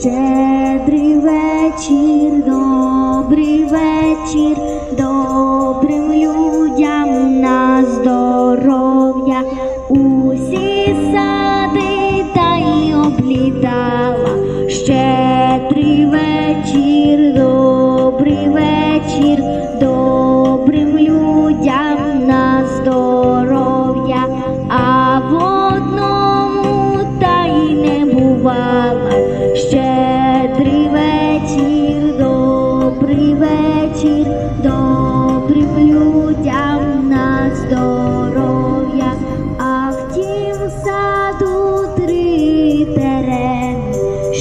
Щедрий вечір, добрий вечір, добрим людям на здоров'я. Усі сади та й облітала. Щедрий вечір, добрий вечір, добрим людям на здоров'я, не бувала. Щедрий вечір, добрий вечір, добрим людям на здоров'я, а в тім саду три терени.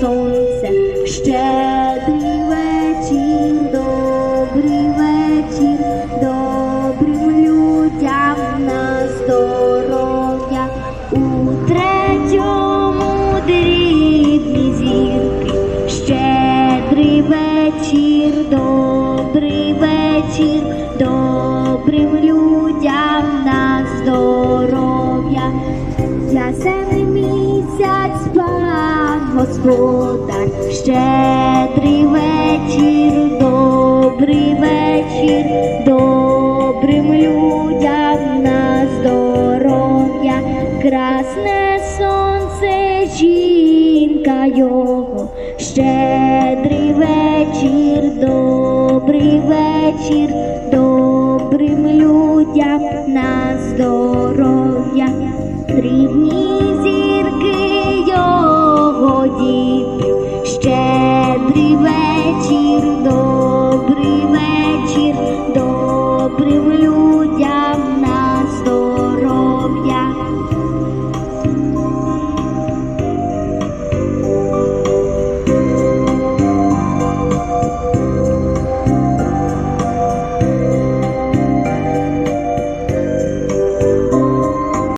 Сонце, щедрий вечір, добрий вечір, добрим людям на здоров'я. У третьому дрібні зірки, щедрий вечір, добрий вечір, добрим людям на здоров'я. Пан господар, щедрий вечір, добрий вечір, добрим людям на здоров'я, красне сонце, жінка його, щедрий вечір, добрий вечір, добрим людям на здоров'я.